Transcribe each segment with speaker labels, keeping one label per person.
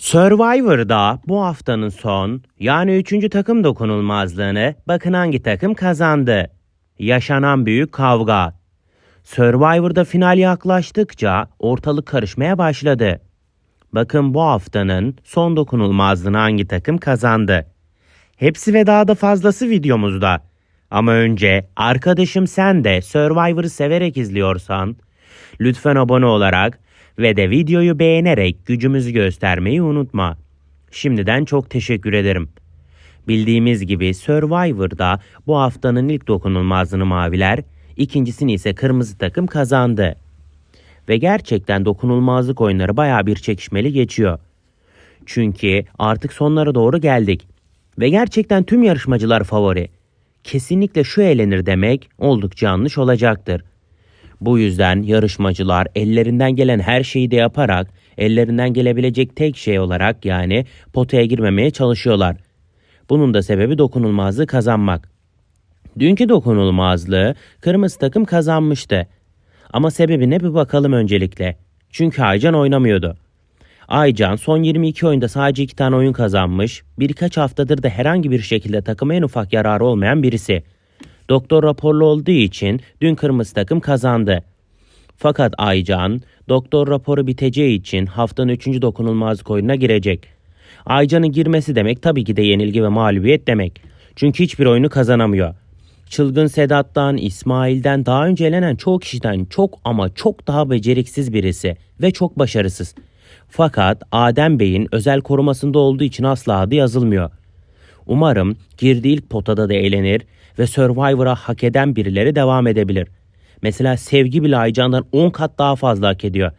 Speaker 1: Survivor'da bu haftanın son yani 3. takım dokunulmazlığını bakın hangi takım kazandı. Yaşanan büyük kavga. Survivor'da final yaklaştıkça ortalık karışmaya başladı. Bakın bu haftanın son dokunulmazlığını hangi takım kazandı. Hepsi ve daha da fazlası videomuzda. Ama önce arkadaşım sen de Survivor'ı severek izliyorsan lütfen abone olarak ve de videoyu beğenerek gücümüzü göstermeyi unutma. Şimdiden çok teşekkür ederim. Bildiğimiz gibi Survivor'da bu haftanın ilk dokunulmazlığını maviler, ikincisini ise kırmızı takım kazandı. Ve gerçekten dokunulmazlık oyunları baya bir çekişmeli geçiyor. Çünkü artık sonlara doğru geldik. Ve gerçekten tüm yarışmacılar favori. Kesinlikle şu eğlenir demek oldukça yanlış olacaktır. Bu yüzden yarışmacılar ellerinden gelen her şeyi de yaparak ellerinden gelebilecek tek şey olarak yani potaya girmemeye çalışıyorlar. Bunun da sebebi dokunulmazlığı kazanmak. Dünkü dokunulmazlığı kırmızı takım kazanmıştı. Ama sebebine bir bakalım öncelikle. Çünkü Aycan oynamıyordu. Aycan son 22 oyunda sadece 2 tane oyun kazanmış, birkaç haftadır da herhangi bir şekilde takıma en ufak yararı olmayan birisi. Doktor raporlu olduğu için dün kırmızı takım kazandı. Fakat Aycan, doktor raporu biteceği için haftanın 3. dokunulmazlık oyununa girecek. Aycan'ın girmesi demek tabii ki de yenilgi ve mağlubiyet demek. Çünkü hiçbir oyunu kazanamıyor. Çılgın Sedat'tan, İsmail'den daha önce elenen çoğu kişiden çok ama çok daha beceriksiz birisi ve çok başarısız. Fakat Adem Bey'in özel korumasında olduğu için asla adı yazılmıyor. Umarım girdiği ilk potada da eğlenir ve Survivor'a hak eden birileri devam edebilir. Mesela Sevgi bile Aycan'dan 10 kat daha fazla hak ediyor.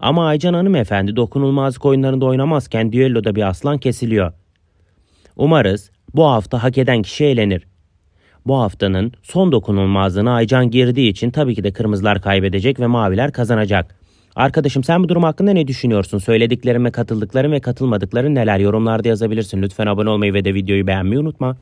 Speaker 1: Ama Aycan hanımefendi dokunulmazlık oyunlarında oynamazken düelloda bir aslan kesiliyor. Umarız bu hafta hak eden kişi eğlenir. Bu haftanın son dokunulmazlığına Aycan girdiği için tabii ki de kırmızılar kaybedecek ve maviler kazanacak. Arkadaşım sen bu durum hakkında ne düşünüyorsun? Söylediklerim ve katıldıkların ve katılmadıkların neler? Yorumlarda yazabilirsin. Lütfen abone olmayı ve de videoyu beğenmeyi unutma.